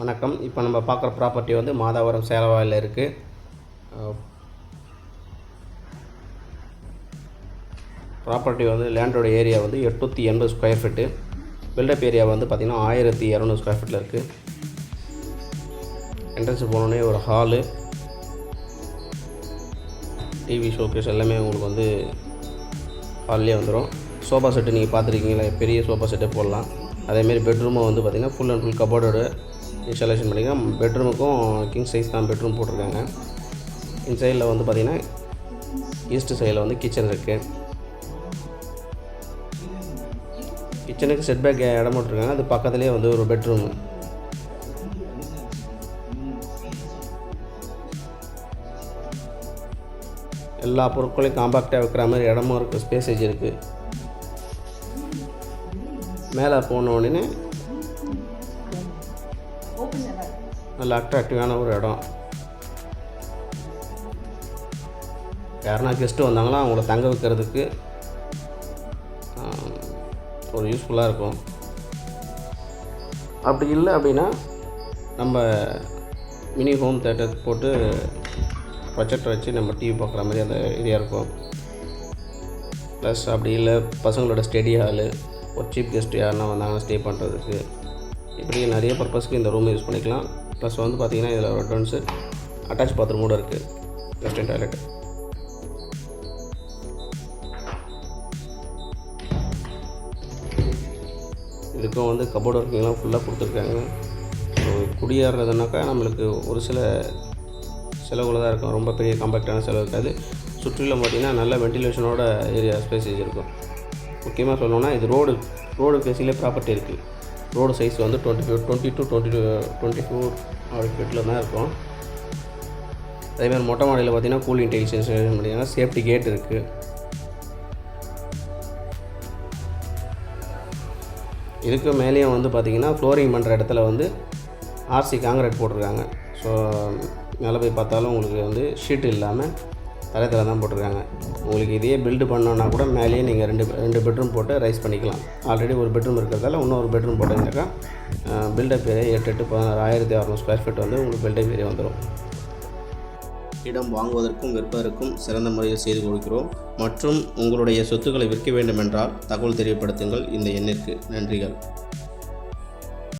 வணக்கம். இப்போ நம்ம பார்க்குற ப்ராப்பர்ட்டி வந்து மாதாவரம் சேலவாயில் இருக்குது ப்ராப்பர்ட்டி வந்து லேண்டோட ஏரியா வந்து எட்நூற்றி எண்பது ஸ்கொயர் ஃபீட்டு பில்டப் ஏரியா வந்து பார்த்திங்கன்னா ஆயிரத்தி இரநூறு ஸ்கொயர் ஃபீட்டில் இருக்குது என்ட்ரன்ஸ் போனோடனே ஒரு ஹாலு டிவி ஷோகேஸ் எல்லாமே உங்களுக்கு வந்து ஹால்லேயே வந்துடும் சோஃபா செட்டு நீங்கள் பார்த்துருக்கீங்களா? பெரிய சோஃபா செட்டே போடலாம். அதேமாரி பெட்ரூமும் வந்து பார்த்திங்கன்னா ஃபுல் அண்ட் ஃபுல் கபோர்டோட இன்ஸ்டாலேஷன் பண்ணிக்கலாம் பெட்ரூமுக்கும் கிங் சைஸ் தான் பெட்ரூம் போட்டிருக்காங்க. இந்த சைடில் வந்து பார்த்திங்கன்னா ஈஸ்ட் சைடில் வந்து கிச்சன் இருக்குது கிச்சனுக்கு செட் பேக் இடம் போட்டிருக்காங்க. அது பக்கத்துலேயே வந்து ஒரு பெட்ரூம் எல்லா பொருட்களையும் காம்பாக்டாக வைக்கிற மாதிரி இடமும் இருக்குது ஸ்பேசேஜ் இருக்குது மேலே போன உடனே நல்ல அட்ராக்டிவான ஒரு இடம். யாருன்னா கெஸ்ட்டு வந்தாங்கன்னா அவங்கள தங்க வைக்கிறதுக்கு ஒரு யூஸ்ஃபுல்லாக இருக்கும். அப்படி இல்லை அப்படின்னா நம்ம மினி ஹோம் தேட்டர் போட்டு ப்ரொஜெக்டர் வச்சு நம்ம டிவி பார்க்குற மாதிரி அந்த ஏரியா இருக்கும். ப்ளஸ் அப்படி இல்லை பசங்களோட ஸ்டடி ஹாலு ஒரு சீஃப் கெஸ்ட் யாருன்னா வந்தாங்கன்னா ஸ்டே பண்ணுறதுக்கு இப்படி நிறைய பர்பஸ்க்கு இந்த ரூம் யூஸ் பண்ணிக்கலாம். ப்ளஸ் வந்து பார்த்திங்கன்னா இதில் ஒரு அட்வான்ஸு அட்டாச் பாத்ரூம் கூட இருக்குது வெஸ்டர்ன் டாய்லெட் இதுக்கும் வந்து கபோர்டு ஒர்க்கிங்லாம் ஃபுல்லாக கொடுத்துருக்காங்க. ஸோ குடியேறதுனாக்கா நம்மளுக்கு ஒரு சில செலவுகள் தான் இருக்கும். ரொம்ப பெரிய காம்பேக்டான செலவு இருக்காது. சுற்றிலும் பார்த்திங்கன்னா நல்ல வென்டிலேஷனோட ஏரியா ஸ்பேசேஜ் இருக்கும் முக்கியமாக சொல்லணும்னா இது ரோடு ரோடு ஃபேஸிலே ப்ராப்பர்ட்டி இருக்குது ரோடு சைஸ் வந்து twenty four twenty two twenty two twenty four அப்படி ஃபீட்டில் தான் இருக்கும். அதேமாதிரி மொட்டை மாடியில் பார்த்தீங்கன்னா கூலிங் டைல்ஸ் இன்ஸ்டாலேஷன் பண்ணிங்கன்னா சேஃப்டி கேட் இருக்குது இதுக்கு மேலேயும் வந்து பார்த்திங்கன்னா ஃப்ளோரிங் பண்ணுற இடத்துல வந்து ஆர்சி காங்கிரீட் போட்டிருக்காங்க. ஸோ மேலே போய் பார்த்தாலும் உங்களுக்கு வந்து ஷீட் இல்லாமல் தரத்தில் தான் போட்டிருக்காங்க. உங்களுக்கு இதையே பில்டு பண்ணோன்னா கூட மேலேயே நீங்கள் ரெண்டு ரெண்டு பெட்ரூம் போட்டு ரைஸ் பண்ணிக்கலாம். ஆல்ரெடி ஒரு பெட்ரூம் இருக்கிறதால இன்னொரு பெட்ரூம் போட்டிங்கனாக்கா பில்டப் ஏரியா எட்டு எட்டு பதினாறு ஆயிரத்தி அறநூறு ஸ்கொயர் ஃபீட் வந்து உங்களுக்கு பில்டப் ஏரியா வந்துடும் இடம் வாங்குவதற்கும் விற்பதற்கும் சிறந்த முறையில் செய்து கொடுக்கிறோம். மற்றும் உங்களுடைய சொத்துக்களை விற்க வேண்டுமென்றால் தகவல் தெரியப்படுத்துங்கள் இந்த எண்ணிற்கு. நன்றிகள்.